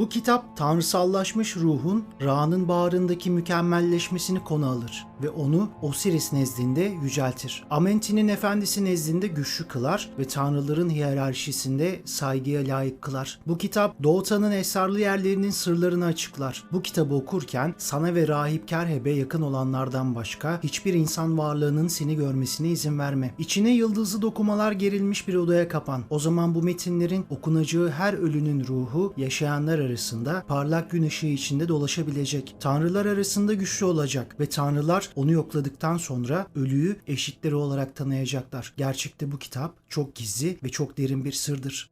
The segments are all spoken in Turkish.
Bu kitap tanrısallaşmış ruhun Ra'nın bağrındaki mükemmelleşmesini konu alır ve onu Osiris nezdinde yüceltir. Amenti'nin efendisi nezdinde güçlü kılar ve tanrıların hiyerarşisinde saygıya layık kılar. Bu kitap Doğutan'ın esrarlı yerlerinin sırlarını açıklar. Bu kitabı okurken sana ve rahip Kerheb'e yakın olanlardan başka hiçbir insan varlığının seni görmesine izin verme. İçine yıldızlı dokumalar gerilmiş bir odaya kapan. O zaman bu metinlerin okunacağı her ölünün ruhu yaşayanlar arasında parlak gün ışığı içinde dolaşabilecek. Tanrılar arasında güçlü olacak ve tanrılar onu yokladıktan sonra ölüyü eşitleri olarak tanıyacaklar. Gerçekte bu kitap çok gizli ve çok derin bir sırdır.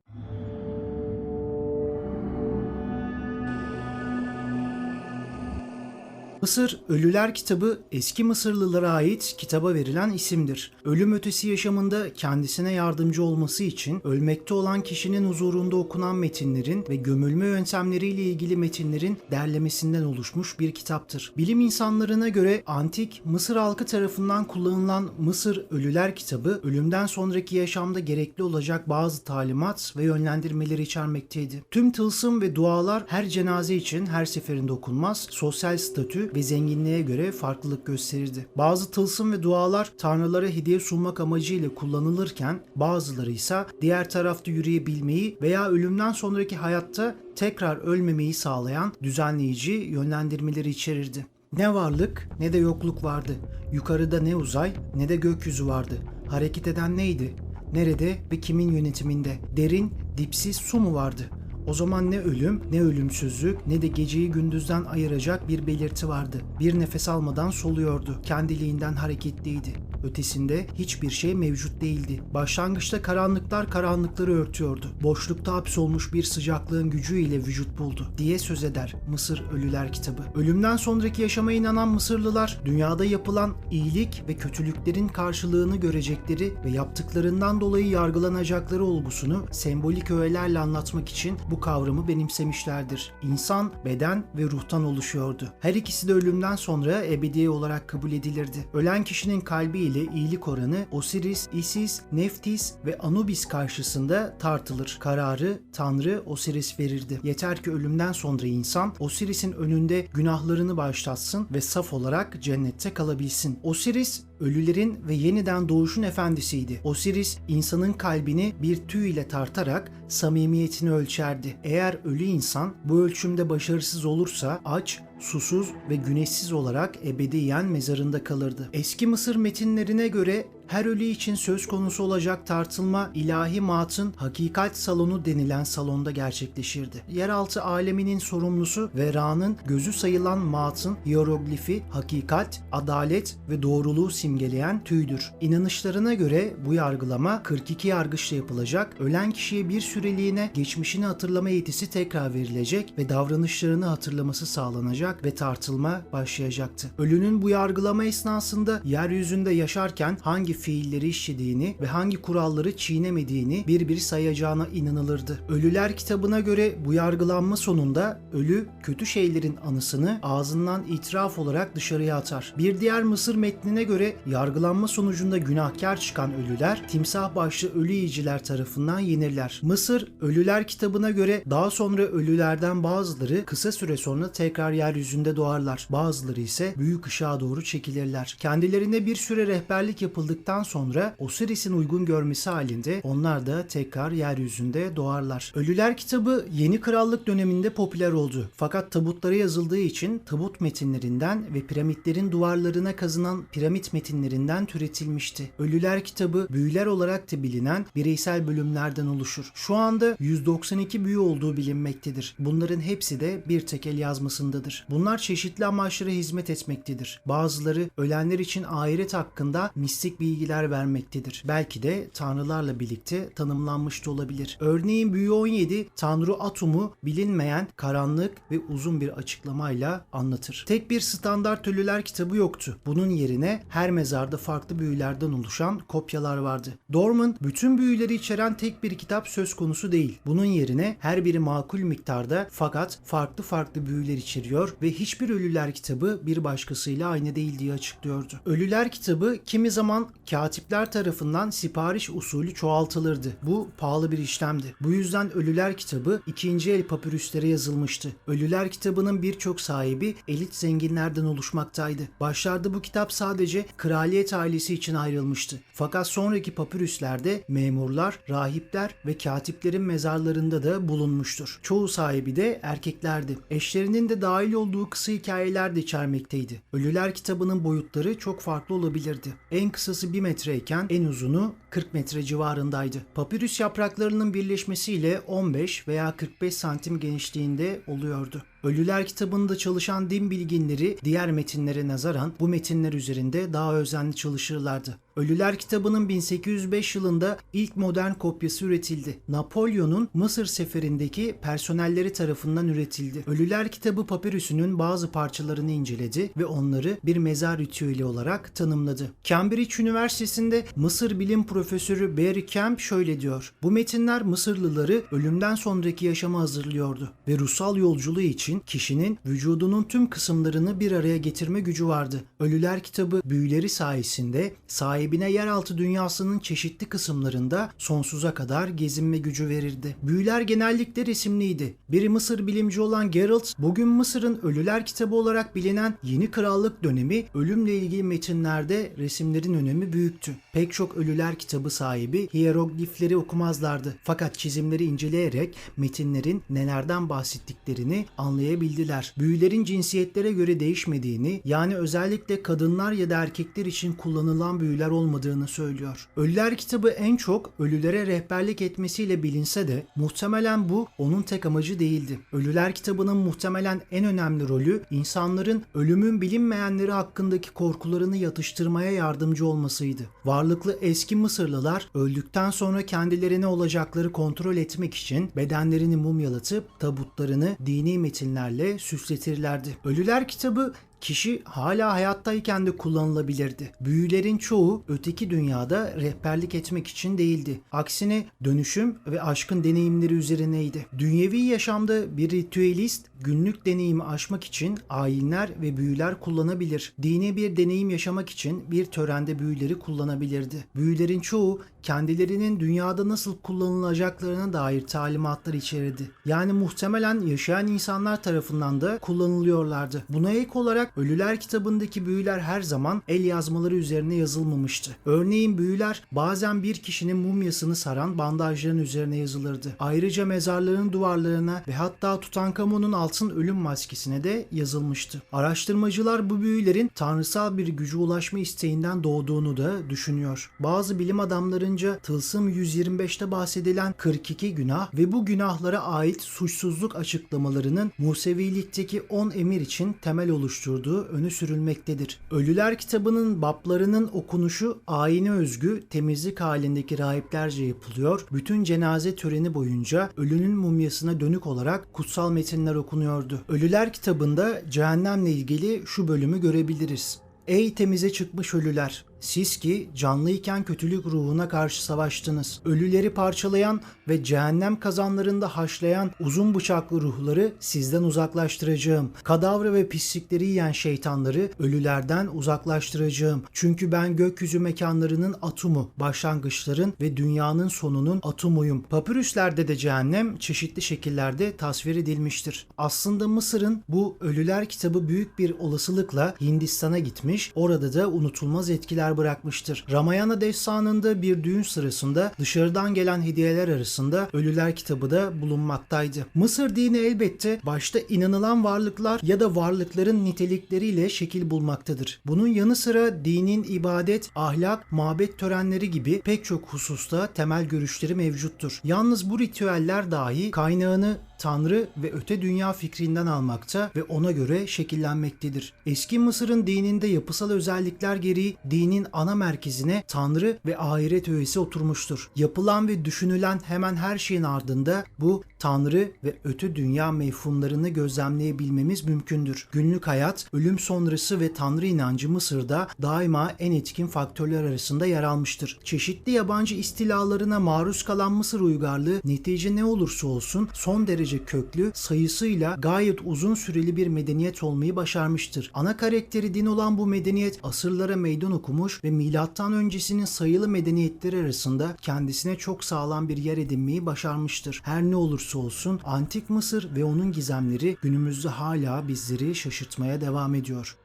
Mısır Ölüler kitabı eski Mısırlılara ait kitaba verilen isimdir. Ölüm ötesi yaşamında kendisine yardımcı olması için ölmekte olan kişinin huzurunda okunan metinlerin ve gömülme yöntemleriyle ilgili metinlerin derlemesinden oluşmuş bir kitaptır. Bilim insanlarına göre antik Mısır halkı tarafından kullanılan Mısır Ölüler kitabı ölümden sonraki yaşamda gerekli olacak bazı talimat ve yönlendirmeleri içermekteydi. Tüm tılsım ve dualar her cenaze için her seferinde okunmaz, sosyal statü ve zenginliğe göre farklılık gösterirdi. Bazı tılsım ve dualar tanrılara hediye sunmak amacıyla kullanılırken bazıları ise diğer tarafta yürüyebilmeyi veya ölümden sonraki hayatta tekrar ölmemeyi sağlayan düzenleyici yönlendirmeleri içerirdi. Ne varlık ne de yokluk vardı. Yukarıda ne uzay ne de gökyüzü vardı. Hareket eden neydi? Nerede ve kimin yönetiminde? Derin, dipsiz su mu vardı? O zaman ne ölüm, ne ölümsüzlük, ne de geceyi gündüzden ayıracak bir belirti vardı. Bir nefes almadan soluyordu. Kendiliğinden hareketliydi. Ötesinde hiçbir şey mevcut değildi. Başlangıçta karanlıklar karanlıkları örtüyordu. Boşlukta hapsolmuş bir sıcaklığın gücüyle vücut buldu diye söz eder Mısır Ölüler kitabı. Ölümden sonraki yaşama inanan Mısırlılar dünyada yapılan iyilik ve kötülüklerin karşılığını görecekleri ve yaptıklarından dolayı yargılanacakları olgusunu sembolik öğelerle anlatmak için bu kavramı benimsemişlerdir. İnsan, beden ve ruhtan oluşuyordu. Her ikisi de ölümden sonra ebedi olarak kabul edilirdi. Ölen kişinin kalbi ile iyilik oranı Osiris, Isis, Neftis ve Anubis karşısında tartılır. Kararı Tanrı Osiris verirdi. Yeter ki ölümden sonra insan Osiris'in önünde günahlarını bağışlatsın ve saf olarak cennette kalabilsin. Osiris ölülerin ve yeniden doğuşun efendisiydi. Osiris insanın kalbini bir tüy ile tartarak samimiyetini ölçerdi. Eğer ölü insan bu ölçümde başarısız olursa aç, susuz ve güneşsiz olarak ebediyen mezarında kalırdı. Eski Mısır metinlerine göre her ölü için söz konusu olacak tartılma ilahi matın hakikat salonu denilen salonda gerçekleşirdi. Yeraltı aleminin sorumlusu ve Ra'nın gözü sayılan matın hieroglifi hakikat, adalet ve doğruluğu simgeleyen tüydür. İnanışlarına göre bu yargılama 42 yargıçla yapılacak, ölen kişiye bir süreliğine geçmişini hatırlama yetisi tekrar verilecek ve davranışlarını hatırlaması sağlanacak ve tartılma başlayacaktı. Ölünün bu yargılama esnasında yeryüzünde yaşarken hangi fiilleri işlediğini ve hangi kuralları çiğnemediğini bir bir sayacağına inanılırdı. Ölüler kitabına göre bu yargılanma sonunda ölü kötü şeylerin anısını ağzından itiraf olarak dışarıya atar. Bir diğer Mısır metnine göre yargılanma sonucunda günahkar çıkan ölüler timsah başlı ölü yiyiciler tarafından yenirler. Mısır Ölüler kitabına göre daha sonra ölülerden bazıları kısa süre sonra tekrar yeryüzünde doğarlar. Bazıları ise büyük ışığa doğru çekilirler. Kendilerine bir süre rehberlik yapıldıktan sonra Osiris'in uygun görmesi halinde onlar da tekrar yeryüzünde doğarlar. Ölüler kitabı yeni krallık döneminde popüler oldu. Fakat tabutlara yazıldığı için tabut metinlerinden ve piramitlerin duvarlarına kazınan piramit metinlerinden türetilmişti. Ölüler kitabı büyüler olarak da bilinen bireysel bölümlerden oluşur. Şu anda 192 büyü olduğu bilinmektedir. Bunların hepsi de bir tek el yazmasındadır. Bunlar çeşitli amaçlara hizmet etmektedir. Bazıları ölenler için ahiret hakkında mistik bilgiler vermektedir. Belki de tanrılarla birlikte tanımlanmış da olabilir. Örneğin büyü 17 tanrı Atum'u bilinmeyen karanlık ve uzun bir açıklamayla anlatır. Tek bir standart ölüler kitabı yoktu. Bunun yerine her mezarda farklı büyülerden oluşan kopyalar vardı. Dorman bütün büyüleri içeren tek bir kitap söz konusu değil. Bunun yerine her biri makul miktarda fakat farklı farklı büyüler içeriyor ve hiçbir ölüler kitabı bir başkasıyla aynı değil diye açıklıyordu. Ölüler kitabı kimi zaman katipler tarafından sipariş usulü çoğaltılırdı. Bu pahalı bir işlemdi. Bu yüzden Ölüler kitabı ikinci el papürüslere yazılmıştı. Ölüler kitabının birçok sahibi elit zenginlerden oluşmaktaydı. Başlarda bu kitap sadece kraliyet ailesi için ayrılmıştı. Fakat sonraki papürüslerde memurlar, rahipler ve katiplerin mezarlarında da bulunmuştur. Çoğu sahibi de erkeklerdi. Eşlerinin de dahil olduğu kısa hikayeler de içermekteydi. Ölüler kitabının boyutları çok farklı olabilirdi. En kısası 1 metreyken en uzunu 40 metre civarındaydı. Papyrus yapraklarının birleşmesiyle 15 veya 45 santim genişliğinde oluyordu. Ölüler kitabında çalışan din bilginleri diğer metinlere nazaran bu metinler üzerinde daha özenli çalışırlardı. Ölüler kitabının 1805 yılında ilk modern kopyası üretildi. Napolyon'un Mısır seferindeki personelleri tarafından üretildi. Ölüler kitabı papirüsünün bazı parçalarını inceledi ve onları bir mezar ritüeli olarak tanımladı. Cambridge Üniversitesi'nde Mısır bilim profesörü Barry Kemp şöyle diyor. Bu metinler Mısırlıları ölümden sonraki yaşama hazırlıyordu ve ruhsal yolculuğu için kişinin vücudunun tüm kısımlarını bir araya getirme gücü vardı. Ölüler kitabı büyüleri sayesinde sahibine yeraltı dünyasının çeşitli kısımlarında sonsuza kadar gezinme gücü verirdi. Büyüler genellikle resimliydi. Biri Mısır bilimci olan Geralt, bugün Mısır'ın Ölüler kitabı olarak bilinen yeni krallık dönemi ölümle ilgili metinlerde resimlerin önemi büyüktü. Pek çok Ölüler kitabı sahibi hieroglifleri okumazlardı. Fakat çizimleri inceleyerek metinlerin nelerden bahsettiklerini anlayabildiler. Büyülerin cinsiyetlere göre değişmediğini yani özellikle kadınlar ya da erkekler için kullanılan büyüler olmadığını söylüyor. Ölüler kitabı en çok ölülere rehberlik etmesiyle bilinse de muhtemelen bu onun tek amacı değildi. Ölüler kitabının muhtemelen en önemli rolü insanların ölümün bilinmeyenleri hakkındaki korkularını yatıştırmaya yardımcı olmasıydı. Varlıklı eski Mısırlılar öldükten sonra kendilerine olacakları kontrol etmek için bedenlerini mumyalatıp tabutlarını dini metinlerle süsletirlerdi. Ölüler kitabı Kişi hala hayattayken de kullanılabilirdi. Büyülerin çoğu öteki dünyada rehberlik etmek için değildi. Aksine dönüşüm ve aşkın deneyimleri üzerineydi. Dünyevi yaşamda bir ritüelist günlük deneyimi aşmak için ayinler ve büyüler kullanabilir. Dini bir deneyim yaşamak için bir törende büyüleri kullanabilirdi. Büyülerin çoğu kendilerinin dünyada nasıl kullanılacaklarına dair talimatlar içerirdi. Yani muhtemelen yaşayan insanlar tarafından da kullanılıyorlardı. Buna ek olarak Ölüler kitabındaki büyüler her zaman el yazmaları üzerine yazılmamıştı. Örneğin büyüler bazen bir kişinin mumyasını saran bandajların üzerine yazılırdı. Ayrıca mezarların duvarlarına ve hatta Tutankamon'un altın ölüm maskesine de yazılmıştı. Araştırmacılar bu büyülerin tanrısal bir gücü ulaşma isteğinden doğduğunu da düşünüyor. Bazı bilim adamlarınca Tılsım 125'te bahsedilen 42 günah ve bu günahlara ait suçsuzluk açıklamalarının Musevilikteki 10 emir için temel oluşturduğu öne sürülmektedir. Ölüler kitabının baplarının okunuşu ayine özgü temizlik halindeki rahiplerce yapılıyor. Bütün cenaze töreni boyunca ölünün mumyasına dönük olarak kutsal metinler okunuyordu. Ölüler kitabında cehennemle ilgili şu bölümü görebiliriz. Ey temize çıkmış ölüler! Siz ki canlıyken kötülük ruhuna karşı savaştınız. Ölüleri parçalayan ve cehennem kazanlarında haşlayan uzun bıçaklı ruhları sizden uzaklaştıracağım. Kadavra ve pislikleri yiyen şeytanları ölülerden uzaklaştıracağım. Çünkü ben gökyüzü mekanlarının atomu, başlangıçların ve dünyanın sonunun atomuyum. Papürüslerde de cehennem çeşitli şekillerde tasvir edilmiştir. Aslında Mısır'ın bu Ölüler kitabı büyük bir olasılıkla Hindistan'a gitmiş, orada da unutulmaz etkiler bırakmıştır. Ramayana destanında bir düğün sırasında dışarıdan gelen hediyeler arasında Ölüler kitabı da bulunmaktaydı. Mısır dini elbette başta inanılan varlıklar ya da varlıkların nitelikleriyle şekil bulmaktadır. Bunun yanı sıra dinin ibadet, ahlak, mabet törenleri gibi pek çok hususta temel görüşleri mevcuttur. Yalnız bu ritüeller dahi kaynağını Tanrı ve öte dünya fikrinden almakta ve ona göre şekillenmektedir. Eski Mısır'ın dininde yapısal özellikler gereği dinin ana merkezine Tanrı ve ahiret öğesi oturmuştur. Yapılan ve düşünülen hemen her şeyin ardında bu Tanrı ve öte dünya mefhumlarını gözlemleyebilmemiz mümkündür. Günlük hayat, ölüm sonrası ve Tanrı inancı Mısır'da daima en etkin faktörler arasında yer almıştır. Çeşitli yabancı istilalarına maruz kalan Mısır uygarlığı netice ne olursa olsun son derece derece köklü, sayısıyla gayet uzun süreli bir medeniyet olmayı başarmıştır. Ana karakteri din olan bu medeniyet asırlara meydan okumuş ve milattan öncesinin sayılı medeniyetleri arasında kendisine çok sağlam bir yer edinmeyi başarmıştır. Her ne olursa olsun Antik Mısır ve onun gizemleri günümüzde hala bizleri şaşırtmaya devam ediyor.